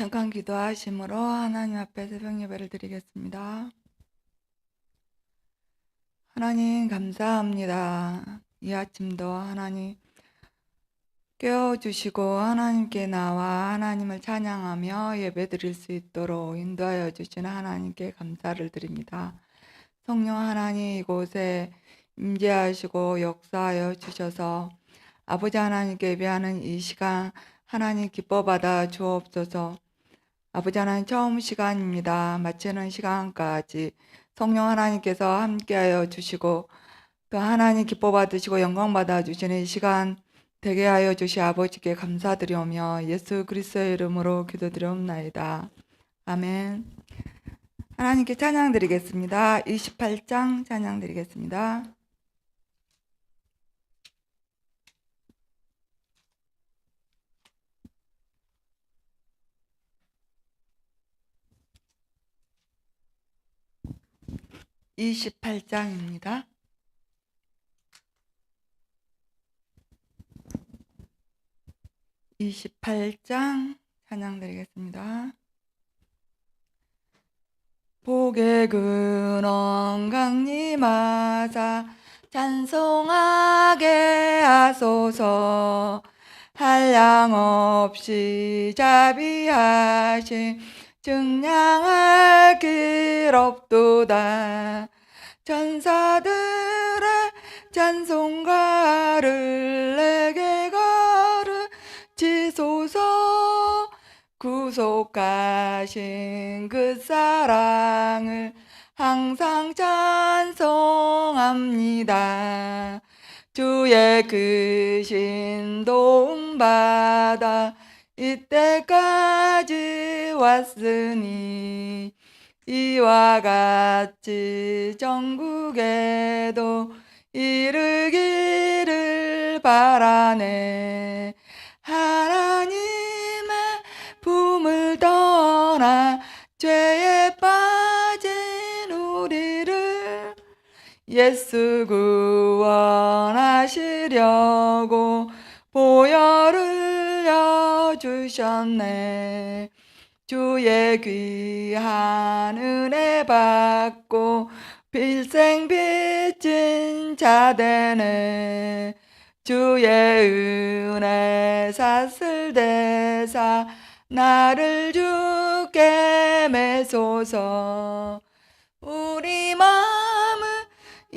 잠깐 기도하심으로 하나님 앞에 새벽 예배를 드리겠습니다. 하나님 감사합니다. 이 아침도 하나님 깨워주시고 하나님께 나와 하나님을 찬양하며 예배 드릴 수 있도록 인도하여 주신 하나님께 감사를 드립니다. 성령 하나님 이곳에 임재하시고 역사하여 주셔서 아버지 하나님께 예배하는 이 시간 하나님 기뻐 받아 주옵소서. 아버지 하나님 처음 시간입니다. 마치는 시간까지 성령 하나님께서 함께하여 주시고 또 하나님 기뻐 받으시고 영광 받아 주시는 이 시간 되게 하여 주시 아버지께 감사드리오며 예수 그리스도의 이름으로 기도드리옵나이다. 아멘. 하나님께 찬양 드리겠습니다. 28장 찬양 드리겠습니다. 이십팔 장입니다. 이십팔 장 찬양 드리겠습니다. 복의 근원 강림하사 찬송하게 하소서 한량 없이 자비하신 증량할 길 없도다 천사들의 찬송가를 내게 가르치소서 구속하신 그 사랑을 항상 찬송합니다. 주의 그 신동 받아 이때까지 왔으니 이와 같이 전국에도 이르기를 바라네. 하나님의 품을 떠나 죄에 빠진 우리를 예수 구원하시려고 보혈을 여주셨네 주의 귀한 은혜 받고 필생 빚진 자 되네. 주의 은혜 샀을 대사 나를 주께 매소서. 우리 마음은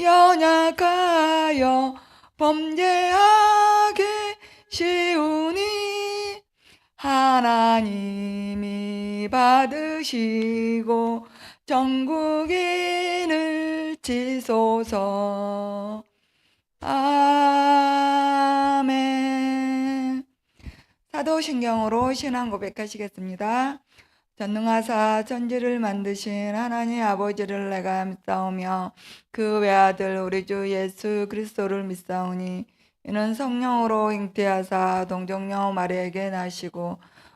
연약하여 범죄하기 쉬우니 하나님이 받으시고 전국인을 지소서 아멘 사도신경으로 신앙 고백하시겠습니다. 전능하사 천지를 만드신 하나님 아버지를 내가 믿사오며 그 외아들 우리 주 예수 그리스도를 믿사오니 이는 성령으로 잉태하사 동정녀 마리에게 나시고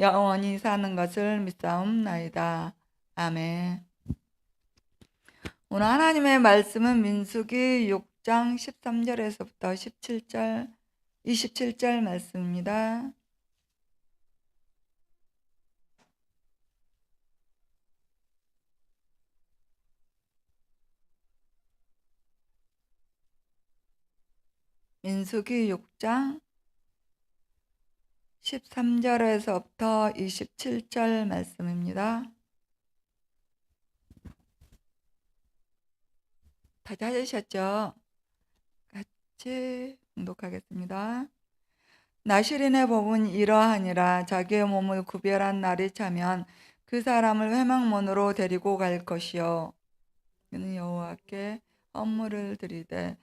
영원히 사는 것을 믿사옵나이다. 아멘. 오늘 하나님의 말씀은 민수기 6장 13절에서부터 17절, 27절 말씀입니다. 민수기 6장 13절에서부터 27절 말씀입니다. 다 찾으셨죠? 같이 공독하겠습니다. 나시린의 법은 이러하니라 자기의 몸을 구별한 날이 차면 그 사람을 회막문으로 데리고 갈 것이요. 이는 여호와께 헌물을 드리되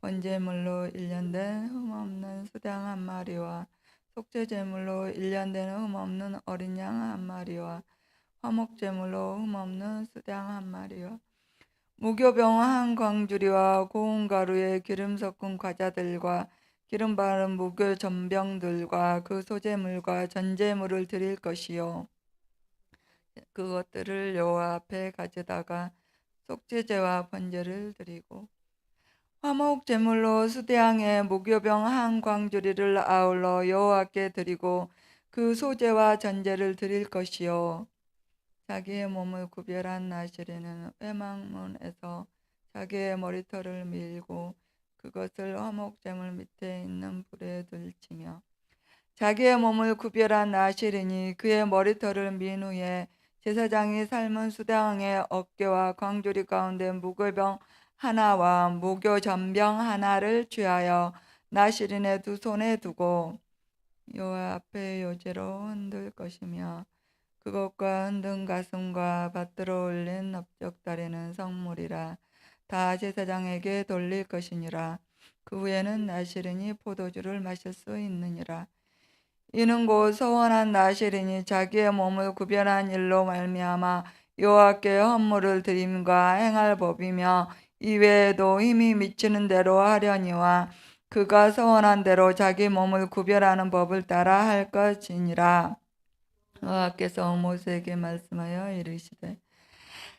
번제물로 일련된 흠없는 수당 한 마리와 속죄 제물로 일련된 흠없는 어린 양 한 마리와 화목제물로 흠없는 수당 한 마리와 무교병 한 광주리와 고운 가루에 기름 섞은 과자들과 기름 바른 무교 전병들과 그 소재물과 전제물을 드릴 것이요. 그것들을 여호와 앞에 가져다가 속죄제와 번제를 드리고 화목 제물로 수대양의 무교병 한 광주리를 아울러 여호와께 드리고 그 소제와 전제를 드릴 것이요. 자기의 몸을 구별한 나실에는 회망문에서 자기의 머리털을 밀고 그것을 화목제물 밑에 있는 불에 들치며 자기의 몸을 구별한 나실이니 그의 머리털을 민 후에 제사장이 삶은 수당의 어깨와 광주리 가운데 무교병 하나와 무교 전병 하나를 취하여 나실인의 두 손에 두고 여호와 앞에 요제로 흔들 것이며 그것과 흔든 가슴과 받들어 올린 넓적다리는 성물이라 다 제사장에게 돌릴 것이니라. 그 후에는 나시린이 포도주를 마실 수 있느니라. 이는 곧 서원한 나시린이 자기의 몸을 구별한 일로 말미암아 여호와께 헌물을 드림과 행할 법이며 이외에도 힘이 미치는 대로 하려니와 그가 서원한 대로 자기 몸을 구별하는 법을 따라 할 것이니라. 여호와께서 모세에게 말씀하여 이르시되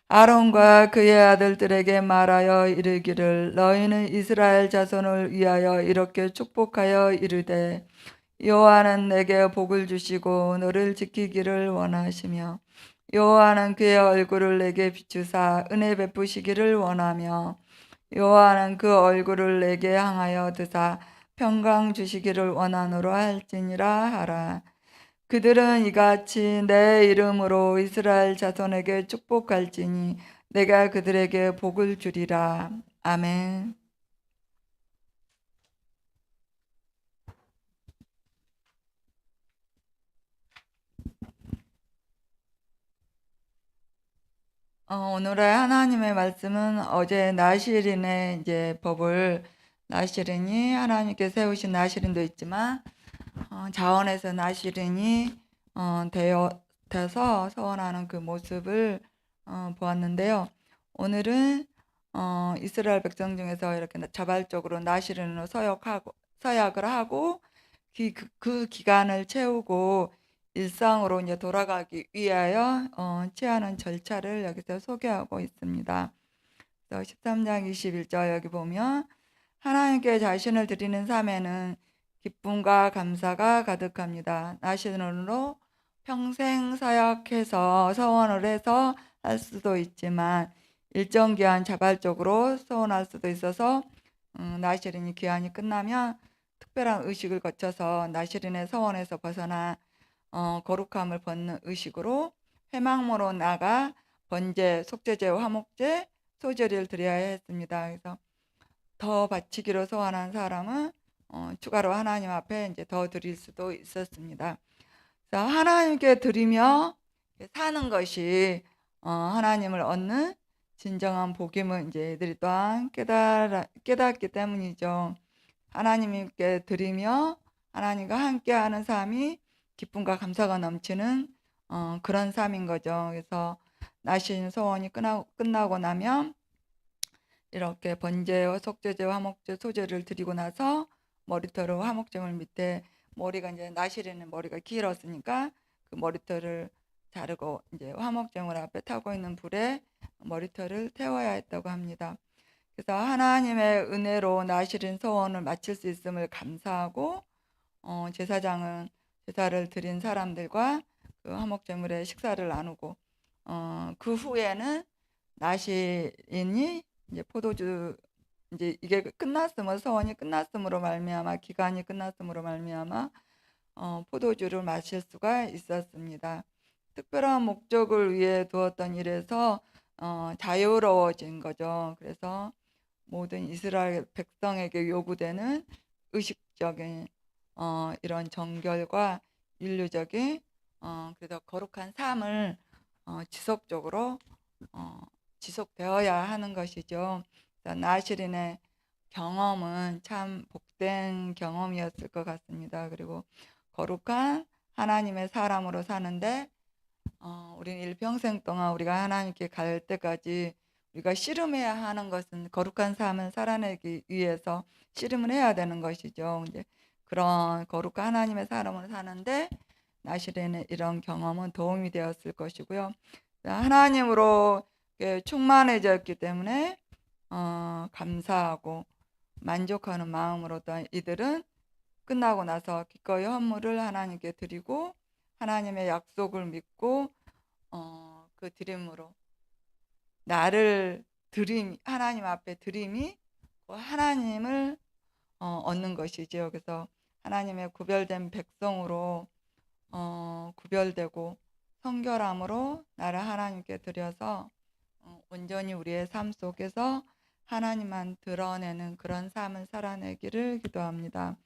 아론과 그의 아들들에게 말하여 이르기를 너희는 이스라엘 자손을 위하여 이렇게 축복하여 이르되 여호와는 내게 복을 주시고 너를 지키기를 원하시며 여호와는 그의 얼굴을 내게 비추사 은혜 베푸시기를 원하며 여호와는 그 얼굴을 내게 향하여 드사 평강 주시기를 원하노라 할지니라 하라. 그들은 이같이 내 이름으로 이스라엘 자손에게 축복할지니 내가 그들에게 복을 주리라. 아멘. 어, 오늘의 하나님의 말씀은 어제 나시린의 이제 법을 나시린이 하나님께 세우신 나시린도 있지만 어, 자원에서 나시린이 어, 되어 돼서 서원하는 그 모습을 어, 보았는데요. 오늘은 어, 이스라엘 백성 중에서 이렇게 자발적으로 나시린으로 서역하고 서약을 하고 그, 그, 그 기간을 채우고 일상으로 이제 돌아가기 위하여 어, 취하는 절차를 여기서 소개하고 있습니다. 그래서 13장 21절 여기 보면 하나님께 자신을 드리는 삶에는 기쁨과 감사가 가득합니다. 나신으로 평생 사역해서 서원을 해서 할 수도 있지만 일정 기한 자발적으로 서원할 수도 있어서 음, 나시린이 기한이 끝나면 특별한 의식을 거쳐서 나시린의 서원에서 벗어나 어, 거룩함을 벗는 의식으로 회망모로 나가 번제, 속죄제, 화목제, 소제를 드려야 했습니다. 그래서 더 바치기로 소원한 사람은 어, 추가로 하나님 앞에 이제 더 드릴 수도 있었습니다. 그래서 하나님께 드리며 사는 것이 어, 하나님을 얻는 진정한 복임을 이제 이들이 또한 깨달 깨닫기 때문이죠. 하나님께 드리며 하나님과 함께하는 삶이 기쁨과 감사가 넘치는 어, 그런 삶인 거죠. 그래서 나신 소원이 끝나, 끝나고 나면 이렇게 번제와 속죄제와 화목제 소제를 드리고 나서 머리털로 화목제물 밑에 머리가 이제 나실에는 머리가 길었으니까 그 머리털을 자르고 이제 화목제물 앞에 타고 있는 불에 머리털을 태워야 했다고 합니다. 그래서 하나님의 은혜로 나실인 소원을 마칠 수 있음을 감사하고 어, 제사장은 제사를 드린 사람들과 그 화목제물의 식사를 나누고 어, 그 후에는 나시인이 이제 포도주 이제 이게 끝났으면 서원이 끝났음으로 말미암아 기간이 끝났음으로 말미암아 어, 포도주를 마실 수가 있었습니다. 특별한 목적을 위해 두었던 일에서 어, 자유로워진 거죠. 그래서 모든 이스라엘 백성에게 요구되는 의식적인 어, 이런 정결과 인류적인 어, 그래서 거룩한 삶을 어, 지속적으로 어, 지속되어야 하는 것이죠. 나시린의 경험은 참 복된 경험이었을 것 같습니다. 그리고 거룩한 하나님의 사람으로 사는데 어, 우리는 일평생 동안 우리가 하나님께 갈 때까지 우리가 씨름해야 하는 것은 거룩한 삶을 살아내기 위해서 씨름을 해야 되는 것이죠. 이제 그런 거룩한 하나님의 사람을 사는데 나실에는 이런 경험은 도움이 되었을 것이고요. 하나님으로 충만해졌기 때문에 어, 감사하고 만족하는 마음으로 또 이들은 끝나고 나서 기꺼이 헌물을 하나님께 드리고 하나님의 약속을 믿고 어, 그 드림으로 나를 드림 하나님 앞에 드림이 그 하나님을 어, 얻는 것이지요. 그래서 하나님의 구별된 백성으로 어, 구별되고 성결함으로 나를 하나님께 드려서 어, 온전히 우리의 삶 속에서 하나님만 드러내는 그런 삶을 살아내기를 기도합니다.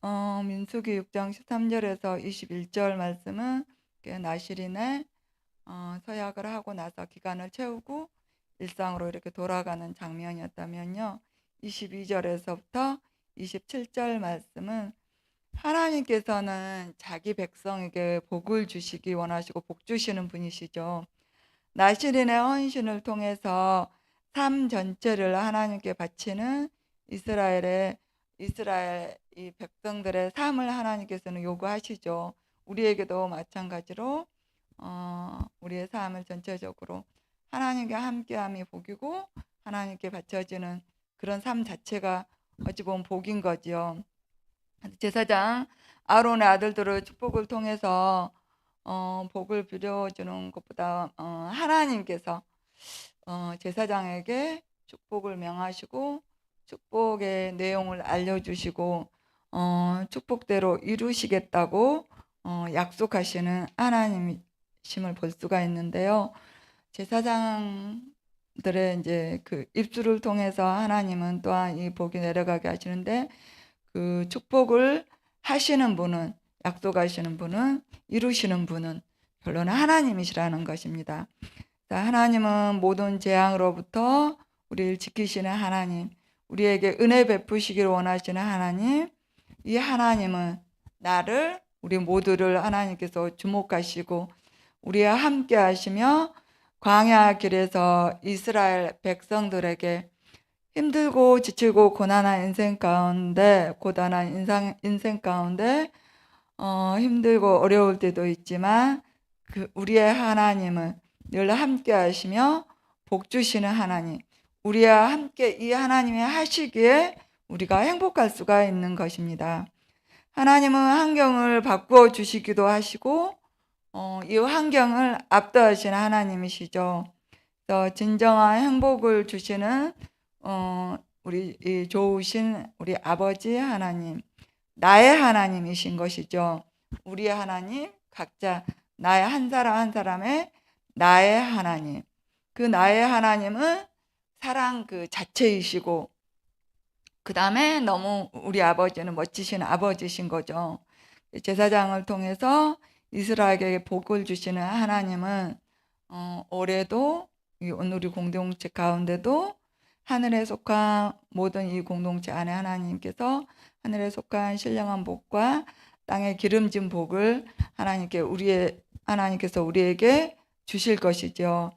어, 민수기 6장 13절에서 21절 말씀은 그 나시린의 어, 서약을 하고 나서 기간을 채우고 일상으로 이렇게 돌아가는 장면이었다면요. 22절에서부터 27절 말씀은 하나님께서는 자기 백성에게 복을 주시기 원하시고 복 주시는 분이시죠. 나시린의 헌신을 통해서 삶 전체를 하나님께 바치는 이스라엘의 이스라엘 이 백성들의 삶을 하나님께서는 요구하시죠. 우리에게도 마찬가지로 어, 우리의 삶을 전체적으로 하나님께 함께함이 복이고 하나님께 바쳐지는 그런 삶 자체가 어찌 보면 복인 거지요. 제사장 아론의 아들들의 축복을 통해서 어, 복을 빌어주는 것보다 어, 하나님께서 어, 제사장에게 축복을 명하시고 축복의 내용을 알려주시고 어, 축복대로 이루시겠다고 어, 약속하시는 하나님이심을 볼 수가 있는데요. 제사장 들의 이제 그 입술을 통해서 하나님은 또한 이 복이 내려가게 하시는데 그 축복을 하시는 분은 약속하시는 분은 이루시는 분은 결론은 하나님이시라는 것입니다. 하나님은 모든 재앙으로부터 우리를 지키시는 하나님, 우리에게 은혜 베푸시기를 원하시는 하나님, 이 하나님은 나를 우리 모두를 하나님께서 주목하시고 우리와 함께 하시며 광야 길에서 이스라엘 백성들에게 힘들고 지치고 고난한 인생 가운데 고단한 인상, 인생 가운데 어, 힘들고 어려울 때도 있지만 그 우리의 하나님은 늘 함께 하시며 복 주시는 하나님 우리와 함께 이 하나님이 하시기에 우리가 행복할 수가 있는 것입니다. 하나님은 환경을 바꾸어 주시기도 하시고 어, 이 환경을 압도하시는 하나님이시죠. 또 진정한 행복을 주시는 어, 우리 이 좋으신 우리 아버지 하나님, 나의 하나님이신 것이죠. 우리의 하나님, 각자 나의 한 사람 한 사람의 나의 하나님. 그 나의 하나님은 사랑 그 자체이시고 그 다음에 너무 우리 아버지는 멋지신 아버지신 거죠. 제사장을 통해서 이스라엘에게 복을 주시는 하나님은 어, 올해도 우리 공동체 가운데도 하늘에 속한 모든 이 공동체 안에 하나님께서 하늘에 속한 신령한 복과 땅에 기름진 복을 하나님께 우리의 하나님께서 우리에게 주실 것이죠.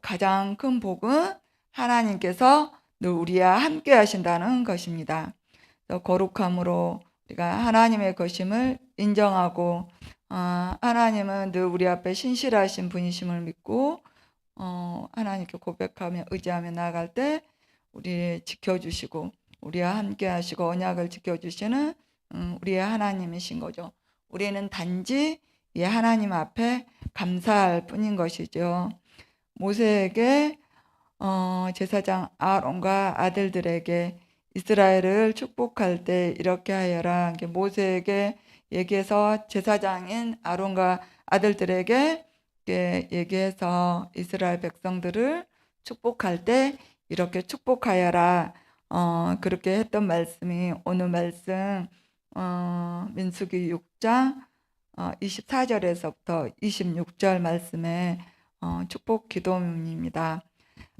가장 큰 복은 하나님께서 늘 우리와 함께 하신다는 것입니다. 거룩함으로 우리가 하나님의 것임을 인정하고 어, 하나님은 늘 우리 앞에 신실하신 분이심을 믿고 어, 하나님께 고백하며 의지하며 나아갈 때 우리 지켜주시고 우리와 함께 하시고 언약을 지켜주시는 음, 우리의 하나님이신 거죠. 우리는 단지 이 하나님 앞에 감사할 뿐인 것이죠. 모세에게 어, 제사장 아론과 아들들에게 이스라엘을 축복할 때 이렇게 하여라. 모세에게 얘기해서 제사장인 아론과 아들들에게 얘기해서 이스라엘 백성들을 축복할 때 이렇게 축복하여라. 어, 그렇게 했던 말씀이 오늘 말씀 어, 민수기 6장 어, 24절에서부터 26절 말씀에 어, 축복 기도입니다.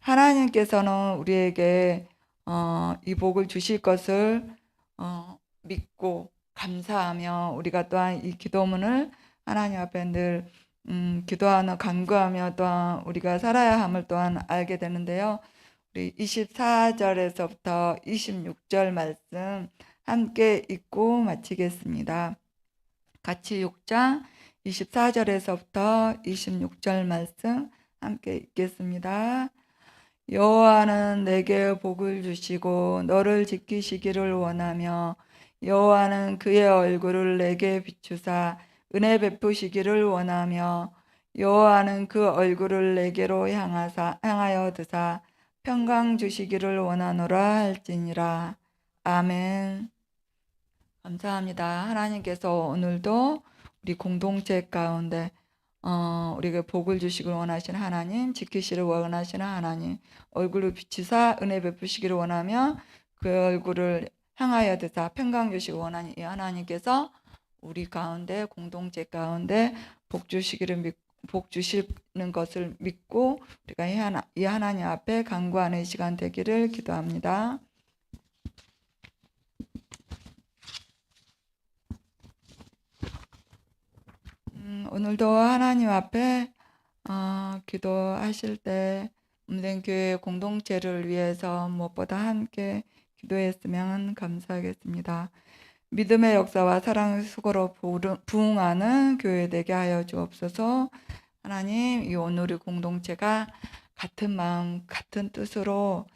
하나님께서는 우리에게 어, 이 복을 주실 것을 어, 믿고 감사하며 우리가 또한 이 기도문을 하나님 앞에 늘 음, 기도하며 간구하며 또한 우리가 살아야 함을 또한 알게 되는데요. 우리 24절에서부터 26절 말씀 함께 읽고 마치겠습니다. 같이 6장 24절에서부터 26절 말씀 함께 읽겠습니다. 여호와는 내게 복을 주시고 너를 지키시기를 원하며 여호와는 그의 얼굴을 내게 비추사 은혜 베푸시기를 원하며 여호와는 그 얼굴을 내게로 향하사 향하여 드사 평강 주시기를 원하노라 할지니라. 아멘. 감사합니다. 하나님께서 오늘도 우리 공동체 가운데 어, 우리에게 복을 주시길 원하시는 하나님, 지키시를 원하시는 하나님, 얼굴을 비추사 은혜 베푸시기를 원하며 그 얼굴을 향하여 드사 평강 주시기 원하는 이 하나님께서 우리 가운데 공동체 가운데 복 주시기를 믿, 복 주시는 것을 믿고 우리가 이, 하나, 이 하나님 앞에 간구하는 시간 되기를 기도합니다. 음, 오늘도 하나님 앞에 어, 기도하실 때 음된 교회 공동체를 위해서 무엇보다 함께 기도했으면 감사하겠습니다. 믿음의 역사와 사랑의 수고로 부응하는 교회 되게 하여 주옵소서. 하나님, 이 오늘의 공동체가 같은 마음, 같은 뜻으로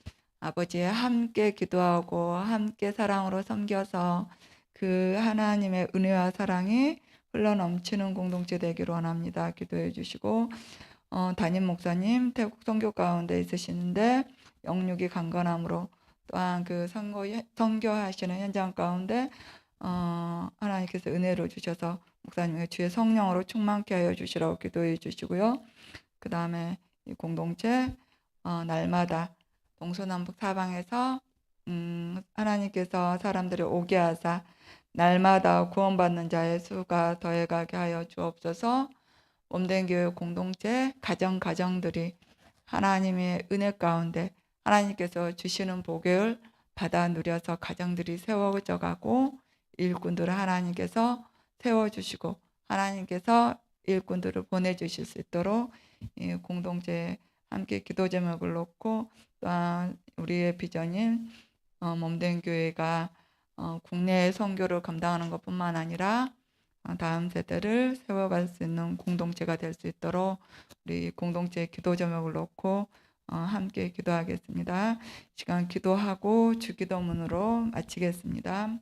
아버지 함께 기도하고 함께 사랑으로 섬겨서 그 하나님의 은혜와 사랑이 흘러 넘치는 공동체 되기를 원합니다. 기도해 주시고 어, 담임 목사님 태국 선교 가운데 있으시는데 영육이 강건함으로 또한 그 선거 선교하시는 현장 가운데 어, 하나님께서 은혜로 주셔서 목사님의 주의 성령으로 충만케 하여 주시라고 기도해 주시고요. 그 다음에 이 공동체 어, 날마다 동서남북 사방에서 음, 하나님께서 사람들을 오게 하사 날마다 구원받는 자의 수가 더해가게 하여 주옵소서. 몸된 교회 공동체 가정 가정들이 하나님의 은혜 가운데 하나님께서 주시는 복을 받아 누려서 가정들이 세워져 가고 일꾼들을 하나님께서 세워 주시고 하나님께서 일꾼들을 보내 주실 수 있도록 이 공동체에 함께 기도 제목을 놓고 또한 우리의 비전인 어, 몸된 교회가 어, 국내 선교를 감당하는 것뿐만 아니라 어, 다음 세대를 세워갈 수 있는 공동체가 될 수 있도록 우리 공동체 기도 제목을 놓고 어, 함께 기도하겠습니다. 시간 기도하고 주기도문으로 마치겠습니다.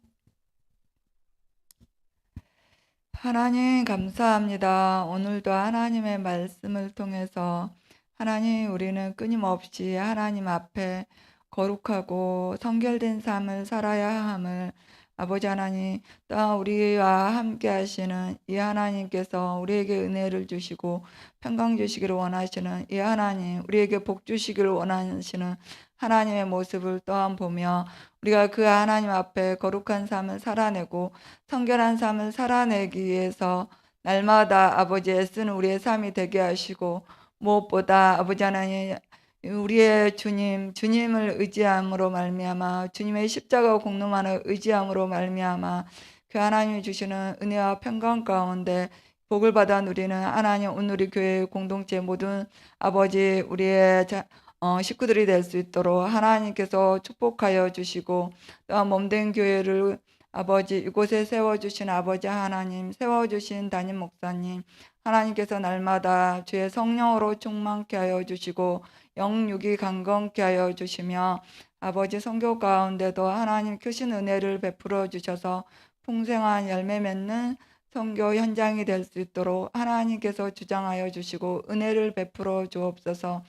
하나님 감사합니다. 오늘도 하나님의 말씀을 통해서 하나님 우리는 끊임없이 하나님 앞에 거룩하고 성결된 삶을 살아야 함을 아버지 하나님 또 우리와 함께 하시는 이 하나님께서 우리에게 은혜를 주시고 평강 주시기를 원하시는 이 하나님 우리에게 복 주시기를 원하시는 하나님의 모습을 또한 보며 우리가 그 하나님 앞에 거룩한 삶을 살아내고 성결한 삶을 살아내기 위해서 날마다 아버지 애쓰는 우리의 삶이 되게 하시고 무엇보다 아버지 하나님 우리의 주님 주님을 의지함으로 말미암아 주님의 십자가 공로만을 의지함으로 말미암아 그 하나님이 주시는 은혜와 평강 가운데 복을 받아 누리는 하나님 오늘 우리 교회 공동체 모든 아버지 우리의 자, 어, 식구들이 될 수 있도록 하나님께서 축복하여 주시고 또한 몸된 교회를 아버지 이곳에 세워주신 아버지 하나님 세워주신 담임 목사님 하나님께서 날마다 주의 성령으로 충만케 하여 주시고 영육이 강건케 하여 주시며 아버지 성교 가운데도 하나님 크신 은혜를 베풀어 주셔서 풍성한 열매 맺는 성교 현장이 될 수 있도록 하나님께서 주장하여 주시고 은혜를 베풀어 주옵소서.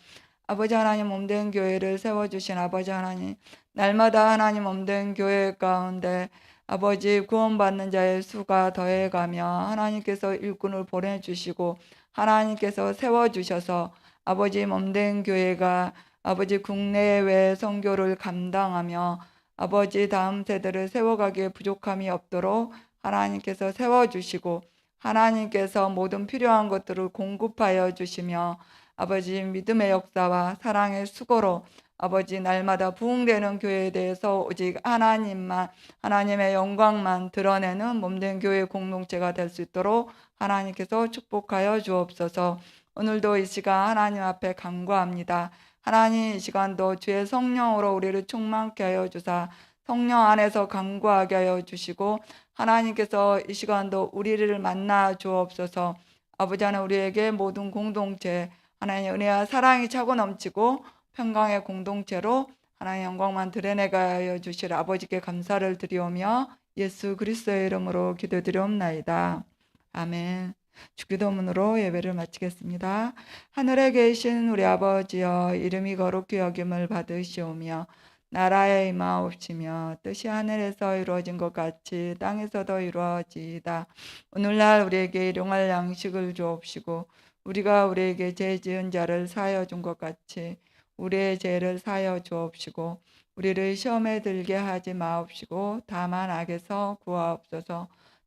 아버지 하나님 몸된 교회를 세워 주신 아버지 하나님 날마다 하나님 몸된 교회 가운데 아버지 구원받는 자의 수가 더해가며 하나님께서 일꾼을 보내주시고 하나님께서 세워주셔서 아버지 몸된 교회가 아버지 국내외 선교를 감당하며 아버지 다음 세대를 세워가기에 부족함이 없도록 하나님께서 세워주시고 하나님께서 모든 필요한 것들을 공급하여 주시며 아버지 믿음의 역사와 사랑의 수고로 아버지 날마다 부흥되는 교회에 대해서 오직 하나님만 하나님의 영광만 드러내는 몸된 교회 공동체가 될 수 있도록 하나님께서 축복하여 주옵소서. 오늘도 이 시간 하나님 앞에 간구합니다. 하나님 이 시간도 주의 성령으로 우리를 충만케 하여 주사 성령 안에서 간구하게 하여 주시고 하나님께서 이 시간도 우리를 만나 주옵소서. 아버지 하나 우리에게 모든 공동체 하나님의 은혜와 사랑이 차고 넘치고 평강의 공동체로 하나님의 영광만 드러내게 하여 주실 아버지께 감사를 드리오며 예수 그리스도의 이름으로 기도드리옵나이다. 아멘. 주기도문으로 예배를 마치겠습니다. 하늘에 계신 우리 아버지여 이름이 거룩히 여김을 받으시오며 나라에 임하옵시며 뜻이 하늘에서 이루어진 것 같이 땅에서도 이루어지이다. 오늘날 우리에게 일용할 양식을 주옵시고 우리가 우리에게 죄 지은 자를 사하여 준 것 같이 우리의 죄를 사하여 주옵시고 우리를 시험에 들게 하지 마옵시고 다만 악에서 구하옵소서.